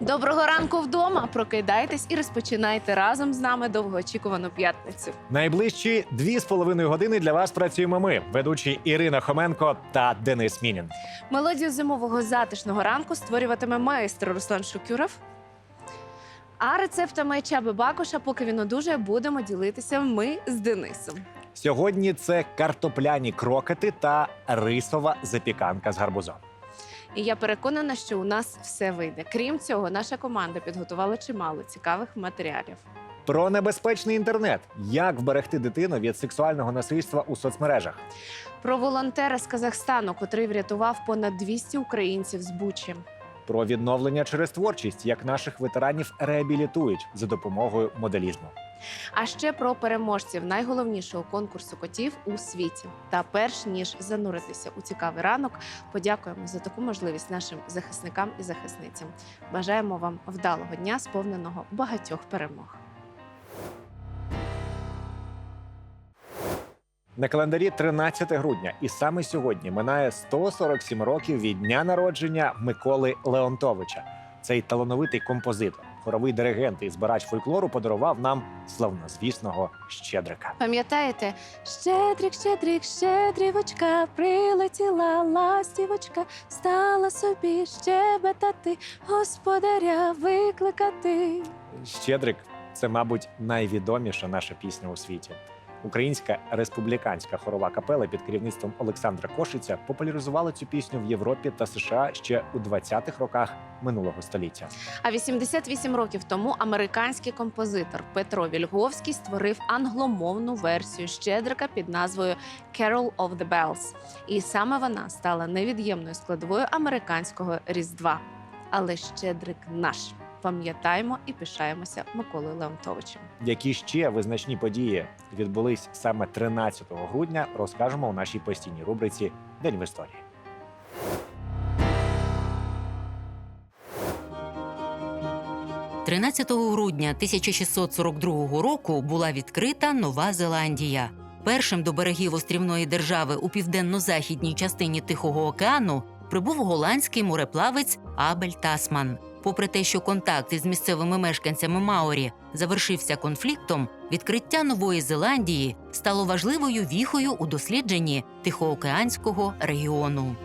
Доброго ранку вдома. Прокидайтесь і розпочинайте разом з нами довгоочікувану п'ятницю. Найближчі дві з половиною години для вас працюємо ми, ведучі Ірина Хоменко та Денис Мінін. Мелодію зимового затишного ранку створюватиме майстер Руслан Шукюров. А рецептами Чаби Бакуша, поки він одужає, будемо ділитися ми з Денисом. Сьогодні це картопляні крокети та рисова запіканка з гарбузом. І я переконана, що у нас все вийде. Крім цього, наша команда підготувала чимало цікавих матеріалів. Про небезпечний інтернет, як вберегти дитину від сексуального насильства у соцмережах. Про волонтера з Казахстану, котрий врятував понад 200 українців з Бучі. Про відновлення через творчість, як наших ветеранів реабілітують за допомогою моделізму. А ще про переможців найголовнішого конкурсу котів у світі. Та перш ніж зануритися у цікавий ранок, подякуємо за таку можливість нашим захисникам і захисницям. Бажаємо вам вдалого дня, сповненого багатьох перемог. На календарі 13 грудня, і саме сьогодні минає 147 років від дня народження Миколи Леонтовича. Цей талановитий композитор, хоровий диригент і збирач фольклору подарував нам славнозвісного щедрика. Пам'ятаєте, щедрик, щедрик, щедрівочка, прилетіла ластівочка, стала собі щебетати, господаря викликати. Щедрик це, мабуть, найвідоміша наша пісня у світі. Українська республіканська хорова капела під керівництвом Олександра Кошиця популяризувала цю пісню в Європі та США ще у 20-х роках минулого століття. А 88 років тому американський композитор Петро Вільговський створив англомовну версію щедрика під назвою «Carol of the Bells». І саме вона стала невід'ємною складовою американського різдва. Але щедрик наш. Пам'ятаємо і пишаємося Миколою Леонтовичем. Які ще визначні події відбулись саме 13 грудня, розкажемо у нашій постійній рубриці День в історії. – 13 грудня 1642 року була відкрита Нова Зеландія. Першим до берегів острівної держави у південно-західній частині Тихого океану прибув голландський мореплавець Абель Тасман. Попри те, що контакт із місцевими мешканцями Маорі завершився конфліктом, відкриття Нової Зеландії стало важливою віхою у дослідженні Тихоокеанського регіону.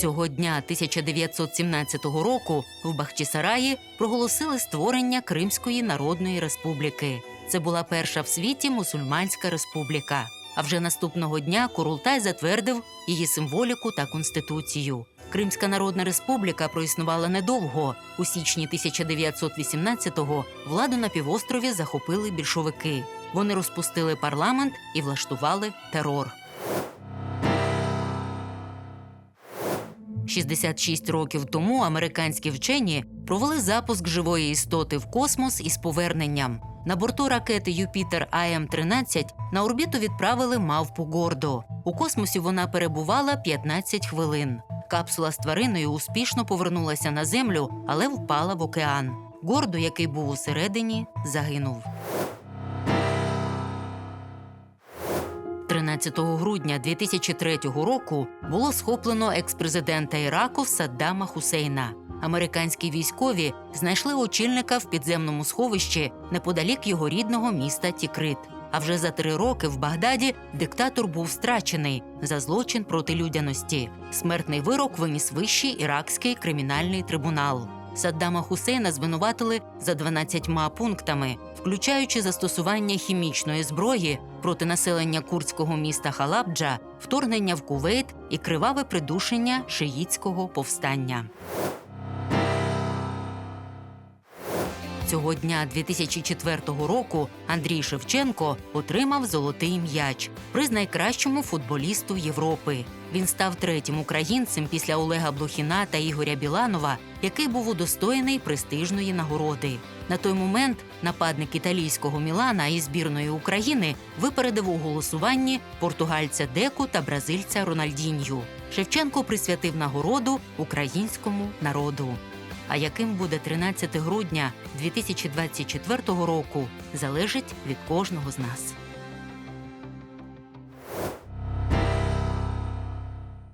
Цього дня 1917 року в Бахчисараї проголосили створення Кримської Народної Республіки. Це була перша в світі мусульманська республіка. А вже наступного дня Курултай затвердив її символіку та конституцію. Кримська Народна Республіка проіснувала недовго. У січні 1918-го владу на півострові захопили більшовики. Вони розпустили парламент і влаштували терор. 66 років тому американські вчені провели запуск живої істоти в космос із поверненням. На борту ракети Юпітер АМ-13 на орбіту відправили мавпу Гордо. У космосі вона перебувала 15 хвилин. Капсула з твариною успішно повернулася на землю, але впала в океан. Гордо, який був усередині, загинув. 13 грудня 2003 року було схоплено експрезидента Іраку Саддама Хусейна. Американські військові знайшли очільника в підземному сховищі неподалік його рідного міста Тікрит. А вже за три роки в Багдаді диктатор був страчений за злочин проти людяності. Смертний вирок виніс вищий іракський кримінальний трибунал. Саддама Хусейна звинуватили за 12 пунктами, включаючи застосування хімічної зброї проти населення курдського міста Халабджа, вторгнення в Кувейт і криваве придушення шиїцького повстання. Цього дня 2004 року Андрій Шевченко отримав золотий м'яч, приз найкращому футболісту Європи. Він став третім українцем після Олега Блохіна та Ігоря Біланова, який був удостоєний престижної нагороди. На той момент нападник італійського Мілана і збірної України випередив у голосуванні португальця Деку та бразильця Рональдінью. Шевченко присвятив нагороду українському народу. А яким буде 13 грудня 2024 року, залежить від кожного з нас.